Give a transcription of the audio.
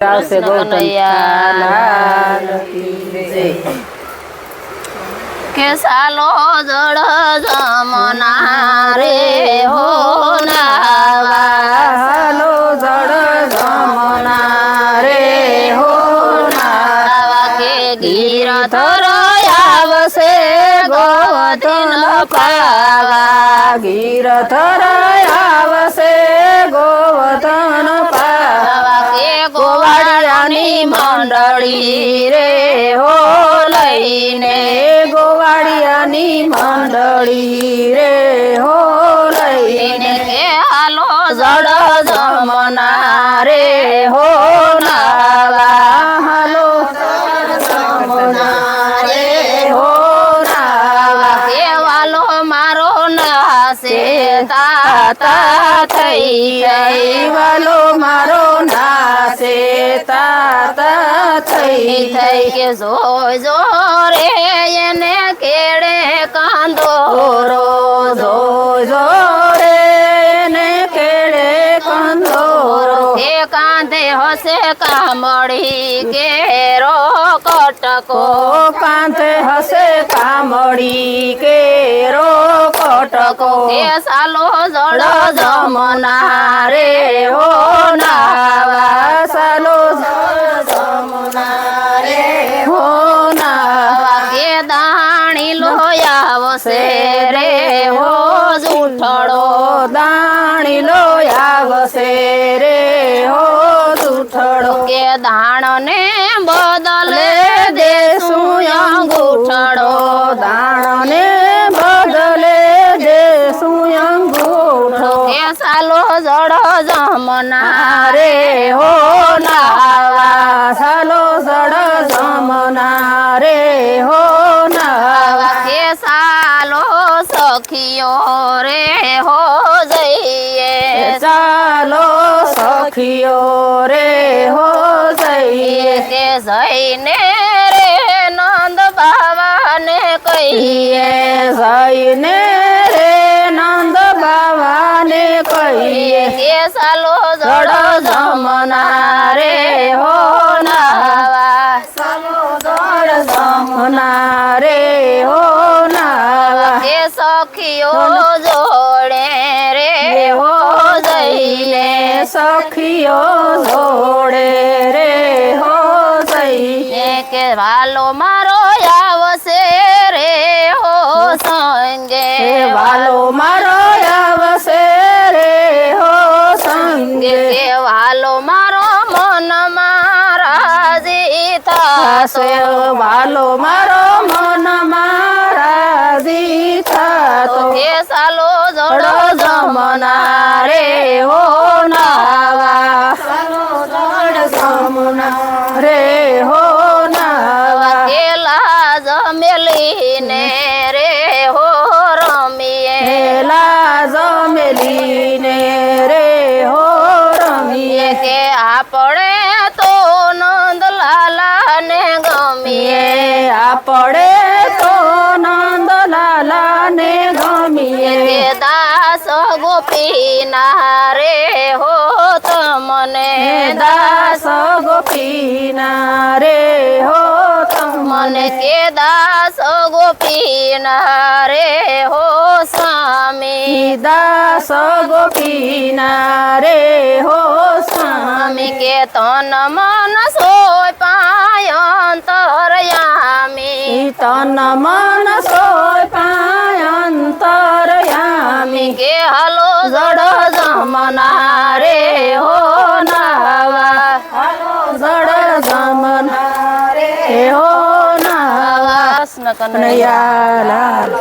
આવશે કી સાલો જળ જમના રે હો હાલો જળ જમના રે હો કે ગીર થર આવશે ગોવતીન પાવા. ગીર થર આવશે મંડળી રે હો લઈને ગોવાળિયાની મંડળી રે હો લઈને હાલો જડ જમના રે હો મારો નાસે તાતા થઈ વાલો તાતા થઈ કે જો જો રે એને કેડે કાંદો. રો જો જો રે એને કેડે કાંદો. રો એ કાંધે હશે કામળી કેરો કટકો. કો હશે હસે કે રો કટકો. એ સાલો જળ જમના રે હો નાવા. સાલો લોયાવશે રે હો જૂઠડો દાણી લો આવશે. રે હો જૂઠડો કે દાણને બદલે દેશું અંગૂઠડો. દાણને બદલે દેશું અંગૂઠો કે સાલો જડો જમના રે હો નાવા. સાલો જડો જમના રે સખીઓ રે હો જઈએ ચાલો સખીઓ રે હો જઈએ કે જઈને રે નંદ બાવાને કહીએ જઈને રે નંદ બાવાને કહીએ કે સાલો જડો જમના સખીઓ જોડે રે હો જઈને સખીઓ જોડે રે હો જઈને. કે વાલો મારો આવશે રે હો સંગે. વાલો મારો આવશે રે હો સંગે. વાલો મારો મન મારા જીતા વાલો મારા તો કે સાલો જોડો જડ જમના રે હો નાવા. જમના રે હો નાવા. કેલા લાજ મેલીને રે હો રમીએ. હેલા જમેલીને રે હો રમીએ. કે આપણે ગોપીના રે હો તમને દાસ ગોપીના રે હો મને તમને કે દાસ ગોપીના રે હો સ્વામી દાસ ગોપીના રે હો સ્વામી કે તન મન સોય પાયંતરયામી તન મન સોય પાયંતરયામી જડ જમના રે હો નાવા. જડો જમના રે હો નાવા. કૃષ્ણ કનૈયા લાલ.